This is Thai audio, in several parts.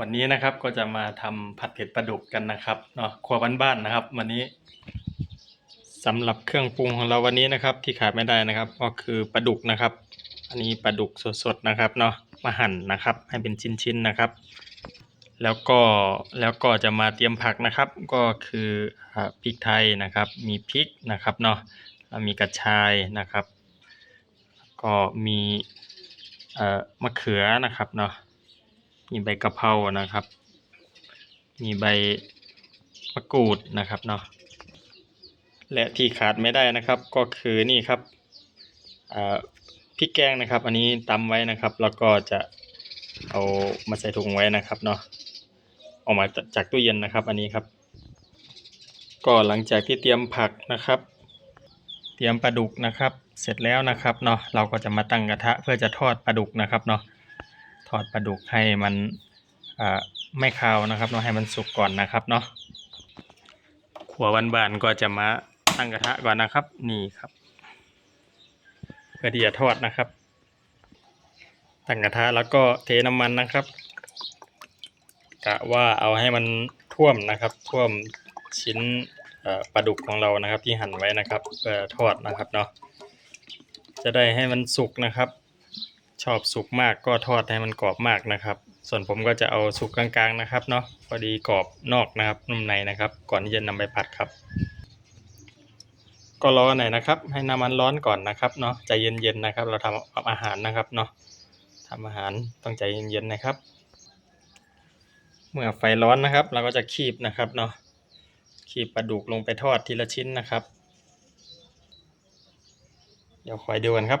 วันนี้นะครับก็จะมาทำผัดเผ็ดปลาดุกกันนะครับเนาะครัวบ้านๆนะครับ วันนี้สำหรับเครื่องปรุงของเราวันนี้นะครับ ที่ขาดไม่ได้นะครับ ก็คือปลาดุกนะครับ อันนี้ปลาดุกสดๆนะครับเนาะมาหั่นนะครับ ให้เป็นชิ้นๆนะครับ แล้วก็แล้วก็จะมาเตรียมผักนะครับ ก็คือพริกไทยนะครับ มีพริกนะครับเนาะแล้วมีกระชายนะครับ ก็มีเอ่อมะเขือนะครับเนาะ มีใบกะเพรานะครับ มีใบมะกรูดนะครับเนาะและที่ขาดไม่ได้นะครับ ก็คือนี่ครับอ่าพริกแกงนะครับ อันนี้ตำไว้นะครับ แล้วก็จะเอามาใส่ถุงไว้นะครับเนาะออกมาจากตู้เย็นนะครับ อันนี้ครับ ก็หลังจากที่เตรียมผักนะครับ เตรียมปลาดุกนะครับ เสร็จแล้วนะครับเนาะเราก็จะมาตั้งกระทะเพื่อจะทอดปลาดุกนะครับเนาะ ทอดปลาดุกให้มันไม่คาวนะครับเนาะให้มันสุกก่อนนะครับเนาะขัวบานๆก็จะมาตั้งกระทะก่อนนะครับ นี่ครับเพื่อที่จะทอดนะครับ ตั้งกระทะแล้วก็เทน้ำมันนะครับกะว่าเอาให้มันท่วมนะครับ ท่วมชิ้นปลาดุกของเรานะครับ ที่หั่นไว้นะครับเพื่อทอดนะครับเนาะจะได้ให้มันสุกนะครับ ชอบสุกมากก็ทอดให้มันกรอบมากนะครับ ส่วนผมก็จะเอาสุกกลางๆนะครับเนาะพอดีกรอบนอกนะครับนุ่มในนะครับ ก่อนที่จะนำไปผัดครับ ก็รอหน่อยนะครับ ให้น้ำมันร้อนก่อนนะครับเนาะใจเย็นๆนะครับ เราทำอาหารนะครับเนาะทำอาหารต้องใจเย็นๆนะครับ เมื่อไฟร้อนนะครับ เราก็จะคีบนะครับเนาะคีบปลาดุกลงไปทอดทีละชิ้นนะครับ เดี๋ยวคอยดูกันครับ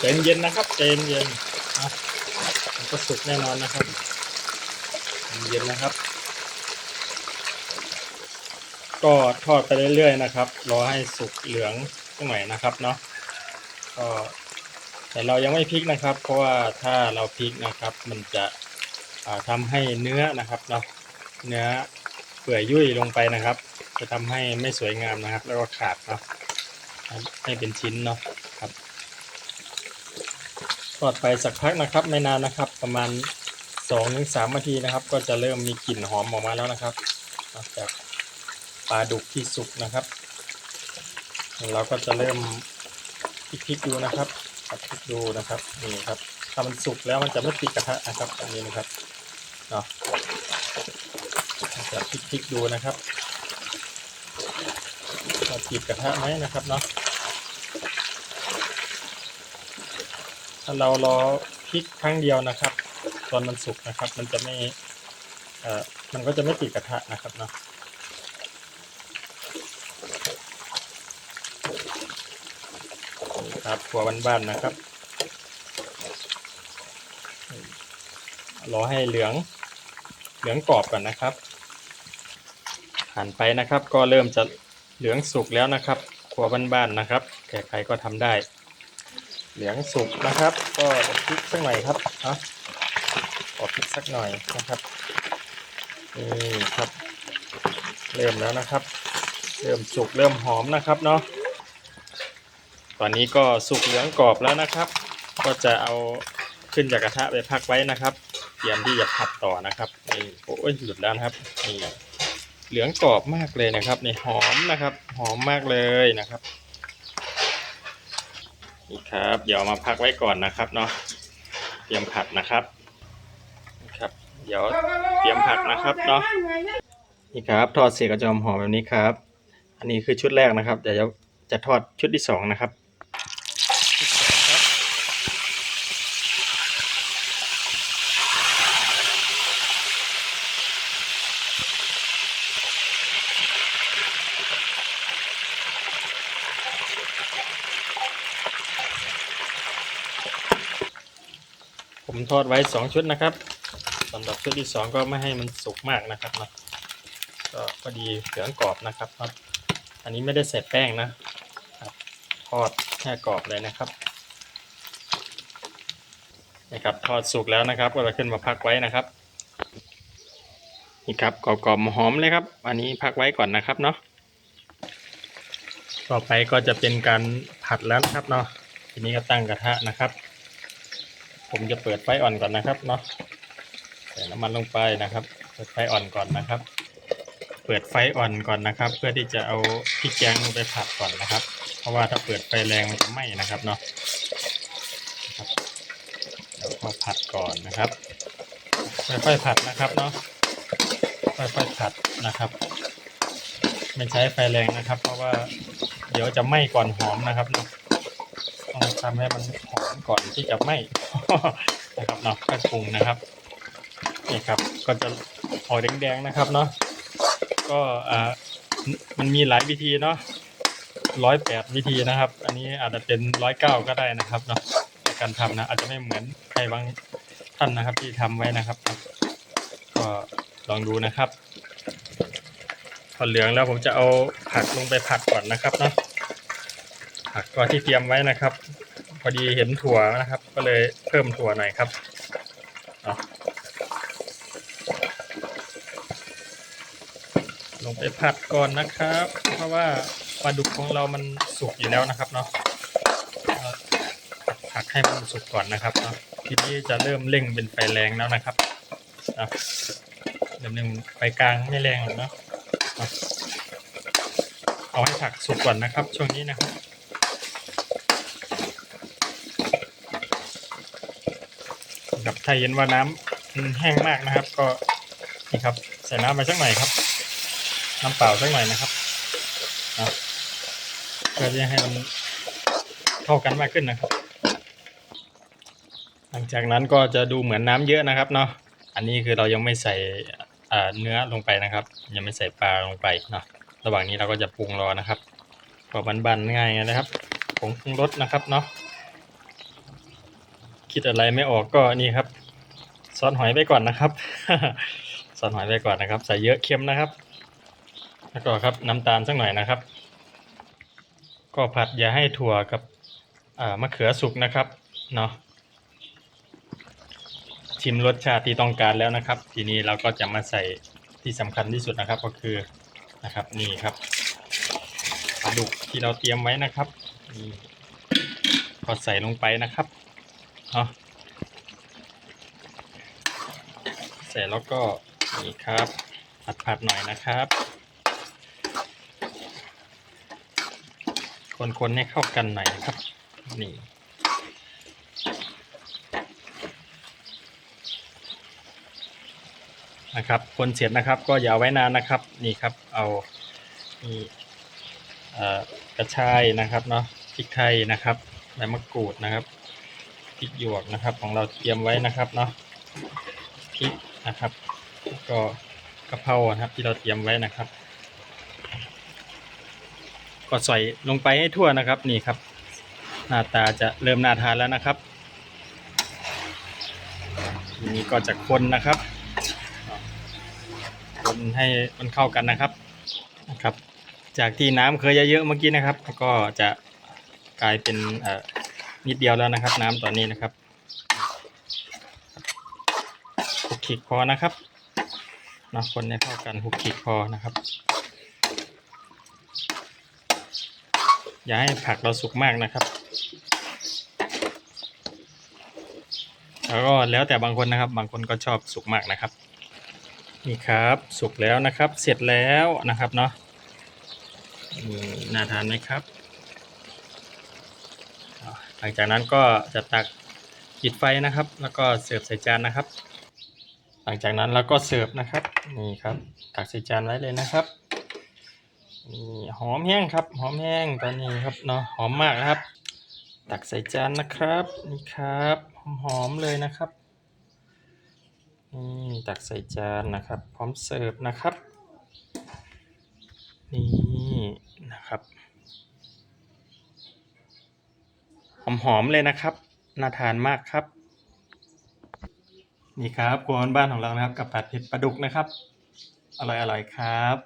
ใจเย็นนะครับใจเย็นอะมันก็สุกแน่นอนนะครับเย็นนะครับ ก็ทอดไปเรื่อยๆนะครับ รอให้สุกเหลืองสักหน่อยนะครับเนาะก็แต่เรายังไม่พลิกนะครับ เพราะว่าถ้าเราพลิกนะครับ มันจะอ่าทำให้เนื้อนะครับเนาะเนื้อเปื่อยยุ่ยลงไปนะครับ จะทำให้ไม่สวยงามนะครับ แล้วก็ขาดเนาะให้เป็นชิ้นเนาะ ทอดไปสักพักนะครับ ไม่นานนะครับ ประมาณสองถึงสามนาทีนะครับ ก็จะเริ่มมีกลิ่นหอมออกมาแล้วนะครับจากปลาดุกที่สุกนะครับ เราก็จะเริ่มพลิกๆดูนะครับพลิกดูนะครับนี่ครับถ้ามันสุกแล้วมันจะไม่ติดกระทะนะครับอันนี้นะครับเนาะจะพลิกๆดูนะครับว่าติดกระทะไหมนะครับเนาะ ถ้าเรารอพลิกครั้งเดียวนะครับ ตอนมันสุกนะครับ มันจะไม่เอ่อมันก็จะไม่ติดกระทะนะครับเนาะครับครัวบ้านๆนะครับ รอให้เหลืองเหลืองกรอบก่อนนะครับหันไปนะครับ ก็เริ่มจะเหลืองสุกแล้วนะครับครัวบ้านๆนะครับใครๆก็ทำได้ เหลืองสุกนะครับ ก็พริกสักหน่อยครับเนาะขอพริกสักหน่อยนะครับนี่ครับ เริ่มแล้วนะครับ เริ่มสุกเริ่มหอมนะครับเนาะตอนนี้ก็สุกเหลืองกรอบแล้วนะครับ ก็จะเอาขึ้นจากกระทะไปพักไว้นะครับ เตรียมที่จะผัดต่อนะครับนี่โอ้ยหลุดแล้วนะครับนี่เหลืองกรอบมากเลยนะครับนี่หอมนะครับ หอมมากเลยนะครับ นี่ครับ เดี๋ยวมาพักไว้ก่อนนะครับเนาะเตรียมผัดนะครับนี่ครับ เดี๋ยวเตรียมผัดนะครับเนาะนี่ครับ ทอดเสร็จก็จะหอมแบบนี้ครับ อันนี้คือชุดแรกนะครับเดี๋ยวจะทอดชุดที่สองนะครับชุดสองครับ ผม ทอดไว้สองชุดนะครับสำหรับชุดที่สองก็ไม่ให้มันสุกมากนะครับเนาะก็พอดีเหลืองกรอบนะครับนะอันนี้ไม่ได้ใส่แป้งนะทอดแค่กรอบเลยนะครับนี่ครับทอดสุกแล้วนะครับ ก็เราขึ้นมาพักไว้นะครับนี่ครับกรอบๆหอมเลยครับ อันนี้พักไว้ก่อนนะครับเนาะต่อไปก็จะเป็นการผัดแล้วนะครับเนาะทีนี้ก็ตั้งกระทะนะครับ ผมจะเปิดไฟอ่อนก่อนนะครับเนาะใส่น้ำมันลงไปนะครับ เปิดไฟอ่อนก่อนนะครับ เปิดไฟอ่อนก่อนนะครับ เพื่อที่จะเอาพริกแกงไปผัดก่อนนะครับ เพราะว่าถ้าเปิดไฟแรงมันจะไหม้นะครับเนาะแล้วก็ผัดก่อนนะครับค่อยๆผัดนะครับเนาะค่อยๆผัดนะครับไม่ใช้ไฟแรงนะครับ เพราะว่าเดี๋ยวจะไหม้ก่อนหอมนะครับเนาะต้องทำให้มันหอมก่อนที่จะไหม้ นะครับเนาะค่อยปรุงนะครับนี่ครับก็จะออกแดงๆนะครับเนาะก็อ่ามันมีหลายวิธีเนาะร้อยแปดวิธีนะครับ อันนี้อาจจะเป็นร้อยเก้าก็ได้นะครับเนาะในการทำนะอาจจะไม่เหมือนใครบางท่านนะครับ ที่ทำไว้นะครับ ก็ลองดูนะครับพอเหลืองแล้วผมจะเอาผักลงไปผัดก่อนนะครับเนาะผักก็ที่เตรียมไว้นะครับ พอดีเห็นถั่วนะครับ ก็เลยเพิ่มถั่วหน่อยครับเอาลงไปผัดก่อนนะครับ เพราะว่าปลาดุกของเรามันสุกอยู่แล้วนะครับเนาะผัดให้มันสุกก่อนนะครับเนาะทีนี้จะเริ่มเร่งเป็นไฟแรงแล้วนะครับเอาเริ่มเร่งไฟกลางไม่แรงหรอกเนาะเอาเอาให้ผักสุกก่อนนะครับ ช่วงนี้นะครับ กับถ้าเห็นว่าน้ำแห้งมากนะครับ ก็นี่ครับใส่น้ำไปสักหน่อยครับ น้ำเปล่าสักหน่อยนะครับเพื่อจะให้มันเข้ากันมากขึ้นนะครับ หลังจากนั้นก็จะดูเหมือนน้ำเยอะนะครับเนาะอันนี้คือเรายังไม่ใส่เนื้อลงไปนะครับ ยังไม่ใส่ปลาลงไปเนาะระหว่างนี้เราก็จะปรุงรอนะครับก็บันๆง่ายๆนะครับผงปรุงรสนะครับเนาะคิดอะไรไม่ออกก็นี่ครับ ซอสหอยไปก่อนนะครับซอสหอยไปก่อนนะครับ ใส่เยอะเค็มนะครับ แล้วก็ครับน้ำตาลสักหน่อยนะครับ ก็ผัดอย่าให้ถั่วกับมะเขือสุกนะครับเนาะชิมรสชาติที่ต้องการแล้วนะครับ ทีนี้เราก็จะมาใส่ที่สำคัญที่สุดนะครับก็คือนะครับนี่ครับปลาดุกที่เราเตรียมไว้นะครับนี่ก็ใส่ลงไปนะครับเอา เสร็จแล้วก็นี่ครับ ผัดผัดๆหน่อยนะครับ คนๆให้เข้ากันหน่อยนะครับ นี่นะครับคนเสร็จนะครับก็อย่าไว้นานนะครับนี่ครับเอานี่กระชายนะครับเนาะพริกไทยนะครับใบมะกรูดนะครับพริกหยวกนะครับของเราเตรียมไว้นะครับเนาะพริก นะครับ ก็กระเพรานะครับที่เราเตรียมไว้นะครับ ก็ใส่ลงไปให้ทั่วนะครับนี่ครับ หน้าตาจะเริ่มน่าทานแล้วนะครับทีนี้ก็จะคนนะครับ คนให้มันเข้ากันนะครับนะครับ จากที่น้ำเคยเยอะๆเมื่อกี้นะครับ ก็จะกลายเป็นนิดเดียวแล้วนะครับ น้ำตอนนี้นะครับหุก ขีดพอนะครับนะคนให้เข้ากันหุกขีดพอนะครับ อย่าให้ผักเราสุกมากนะครับ แล้วก็แล้วแต่บางคนนะครับ บางคนก็ชอบสุกมากนะครับนี่ครับสุกแล้วนะครับ เสร็จแล้วนะครับเนาะน่าทานไหมครับหลังจากนั้นก็จะตักปิดไฟนะครับ แล้วก็เสิร์ฟใส่จานนะครับ หลังจากนั้นเราก็เสิร์ฟนะครับนี่ครับตักใส่จานไว้เลยนะครับนี่หอมแห้งครับ หอมแห้งตอนนี้ครับเนาะหอมมากนะครับ ตักใส่จานนะครับนี่ครับหอมๆเลยนะครับนี่ตักใส่จานนะครับ พร้อมเสิร์ฟนะครับนี่นะครับหอมๆเลยนะครับน่าทานมากครับ นี่ครับครัวบ้านของเรานะครับ กับผัดเผ็ดปลาดุกนะครับ อร่อยอร่อยครับ